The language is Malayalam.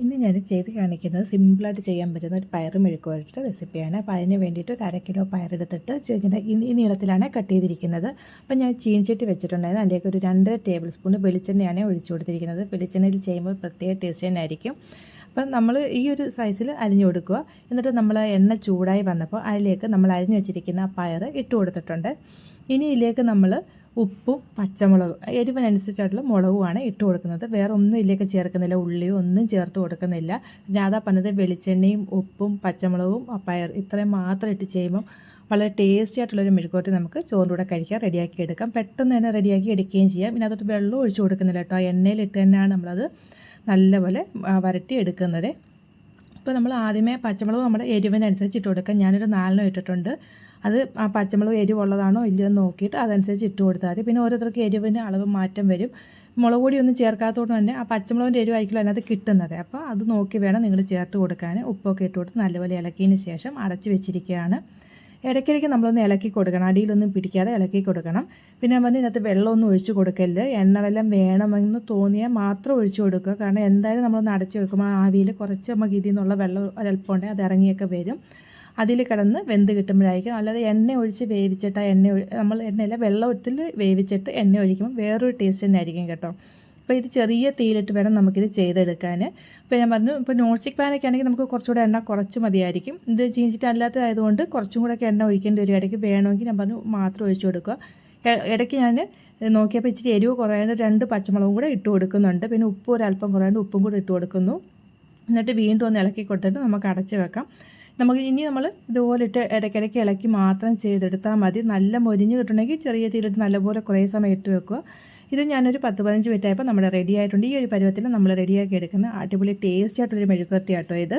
ഇന്ന് ഞാൻ ചെയ്ത് കാണിക്കുന്നത് സിമ്പിളായിട്ട് ചെയ്യാൻ പറ്റുന്ന ഒരു പയർ മെഴുക്ക് വരട്ട റെസിപ്പിയാണ്. അപ്പോൾ അതിന് വേണ്ടിയിട്ട് ഒരു അര കിലോ പയറെടുത്തിട്ട് ചെറിയ ഈ നീളത്തിലാണ് കട്ട് ചെയ്തിരിക്കുന്നത്. അപ്പോൾ ഞാൻ ചീൻചട്ടി വെച്ചിട്ടുണ്ടായിരുന്നു. അതിലേക്ക് ഒരു രണ്ടര ടേബിൾ സ്പൂൺ വെളിച്ചെണ്ണയാണ് ഒഴിച്ചു കൊടുത്തിരിക്കുന്നത്. വെളിച്ചെണ്ണയിൽ ചെയ്യുമ്പോൾ പ്രത്യേക ടേസ്റ്റ് തന്നെ ആയിരിക്കും. അപ്പം നമ്മൾ ഈ ഒരു സൈസിൽ അരിഞ്ഞു കൊടുക്കുക. എന്നിട്ട് നമ്മൾ എണ്ണ ചൂടായി വന്നപ്പോൾ അതിലേക്ക് നമ്മൾ അരിഞ്ഞു വെച്ചിരിക്കുന്ന പയർ ഇട്ട് കൊടുത്തിട്ടുണ്ട്. ഇനി ഇതിലേക്ക് നമ്മൾ ഉപ്പും പച്ചമുളകും. എരിവിനനുസരിച്ചായിട്ടുള്ള മുളകുമാണ് ഇട്ട് കൊടുക്കുന്നത്. വേറെ ഒന്നും ഇതിലേക്ക് ചേർക്കുന്നില്ല. ഉള്ളിയോ ഒന്നും ചേർത്ത് കൊടുക്കുന്നില്ല. രാധാ പറഞ്ഞത് വെളിച്ചെണ്ണയും ഉപ്പും പച്ചമുളകും പയർ ഇത്രയും മാത്രം ഇട്ട് ചെയ്യുമ്പം വളരെ ടേസ്റ്റി ആയിട്ടുള്ളൊരു മെഴുക്കോട്ട് നമുക്ക് ചോറിന്റെ കൂടെ കഴിക്കാം റെഡിയാക്കി എടുക്കാം. പെട്ടെന്ന് തന്നെ റെഡിയാക്കി എടുക്കുകയും ചെയ്യാം. പിന്നെ അതൊട്ട് വെള്ളം ഒഴിച്ചു കൊടുക്കുന്നില്ല കേട്ടോ. എണ്ണയിലിട്ട് തന്നെയാണ് നമ്മളത് നല്ലപോലെ വരട്ടി എടുക്കുന്നത്. ഇപ്പോൾ നമ്മൾ ആദ്യമേ പച്ചമുളക് നമ്മുടെ എരിവിനനുസരിച്ച് ഇട്ട് കൊടുക്കാം. ഞാനൊരു നാലെണ്ണം ഇട്ടിട്ടുണ്ട്. അത് ആ പച്ചമുളക് എരിവുള്ളതാണോ ഇല്ലയോ എന്ന് നോക്കിയിട്ട് അതനുസരിച്ച് ഇട്ട് കൊടുത്താൽ മതി. പിന്നെ ഓരോരുത്തർക്ക് എരിവിന് അളവ് മാറ്റം വരും. മുളക് പൊടി ഒന്നും ചേർക്കാത്തതുകൊണ്ട് തന്നെ ആ പച്ചമുളകിന്റെ എരിവായിരിക്കും അതിനകത്ത് കിട്ടുന്നത്. അപ്പോൾ അത് നോക്കി വേണം നിങ്ങൾ ചേർത്ത് കൊടുക്കാൻ. ഉപ്പൊക്കെ ഇട്ട് കൊടുത്ത് നല്ലപോലെ ഇളക്കിയതിന് ശേഷം അടച്ചു വെച്ചിരിക്കുകയാണ്. ഇടയ്ക്കിടയ്ക്ക് നമ്മളൊന്ന് ഇളക്കി കൊടുക്കണം. അടിയിലൊന്നും പിടിക്കാതെ ഇളക്കി കൊടുക്കണം. പിന്നെ പറഞ്ഞ് ഇതിനകത്ത് വെള്ളമൊന്നും ഒഴിച്ച് കൊടുക്കരുത്. എണ്ണ വെല്ലം വേണമെന്ന് തോന്നിയാൽ മാത്രം ഒഴിച്ചു കൊടുക്കുക. കാരണം എന്തായാലും നമ്മളൊന്ന് അടച്ച് വെക്കുമ്പോൾ ആവിയിൽ കുറച്ച് നമുക്ക് ഇതിൽ നിന്നുള്ള വെള്ളം ഉണ്ടെങ്കിൽ അത് ഇറങ്ങിയൊക്കെ വരും. അതിൽ കിടന്ന് വെന്ത് കിട്ടുമ്പോഴായിരിക്കും. അല്ലാതെ എണ്ണ ഒഴിച്ച് വേവിച്ചിട്ട് എണ്ണ നമ്മൾ എണ്ണയിലെ വെള്ളത്തിൽ വേവിച്ചിട്ട് എണ്ണ ഒഴിക്കുമ്പോൾ വേറൊരു ടേസ്റ്റ് തന്നെ ആയിരിക്കും കേട്ടോ. അപ്പോൾ ഇത് ചെറിയ തീയിലിട്ട് വേണം നമുക്കിത് ചെയ്തെടുക്കാൻ. അപ്പോൾ ഞാൻ പറഞ്ഞു ഇപ്പോൾ നോൺ സ്റ്റിക്ക് പാനൊക്കെ ആണെങ്കിൽ നമുക്ക് കുറച്ചുകൂടെ എണ്ണ കുറച്ച് മതിയായിരിക്കും. ഇത് ചീഞ്ചിട്ട് അല്ലാത്തതായതുകൊണ്ട് കുറച്ചും കൂടെ എണ്ണ ഒഴിക്കേണ്ടി വരും. ഇടയ്ക്ക് വേണമെങ്കിൽ ഞാൻ പറഞ്ഞു മാത്രം ഒഴിച്ചു കൊടുക്കുക. ഇടയ്ക്ക് ഞാൻ നോക്കിയപ്പോൾ ഇച്ചിരി എരിവ് കുറയാണ്ട് രണ്ട് പച്ചമുളകും കൂടെ ഇട്ട് കൊടുക്കുന്നുണ്ട്. പിന്നെ ഉപ്പ് ഒരല്പം കുറയാണ്ട് ഉപ്പും കൂടെ ഇട്ട് കൊടുക്കുന്നു. എന്നിട്ട് വീണ്ടും ഒന്ന് ഇളക്കി കൊടുത്തിട്ട് നമുക്ക് അടച്ച് വെക്കാം. നമുക്ക് ഇനി നമ്മൾ ഇതുപോലെ ഇട്ട് ഇടയ്ക്കിടയ്ക്ക് ഇളക്കി മാത്രം ചെയ്തെടുത്താൽ മതി. നല്ല മൊരിഞ്ഞ് കിട്ടണമെങ്കിൽ ചെറിയ തീരിട്ട് നല്ലപോലെ കുറേ സമയം ഇട്ട് വെക്കുക. ഇത് ഞാനൊരു പത്ത് പതിനഞ്ച് മിനിറ്റ് ആയപ്പോൾ നമ്മുടെ റെഡി ആയിട്ടുണ്ട്. ഈ ഒരു പരുവത്തിൽ നമ്മൾ റെഡിയാക്കി എടുക്കുന്ന അടിപൊളി ടേസ്റ്റി ആയിട്ടൊരു മെഴുക്കുവരട്ടി ആട്ടോ ഇത്.